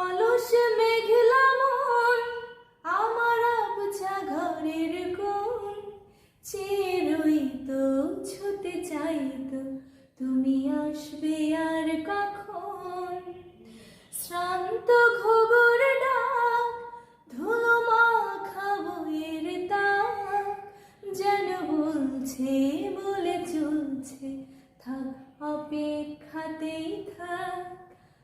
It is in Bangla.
অলস মেঘলা মন, আমার আবছা ঘরের কোন চেরই তো ছুতে চাই তো তুমি আসবে আর কখন? শ্রান্ত ঘোগর ডাক, ধুলো মাখা বইয়ের তাক, যেন বলছে, বলে চলছে, থাক, অপেক্ষাতেই থাক।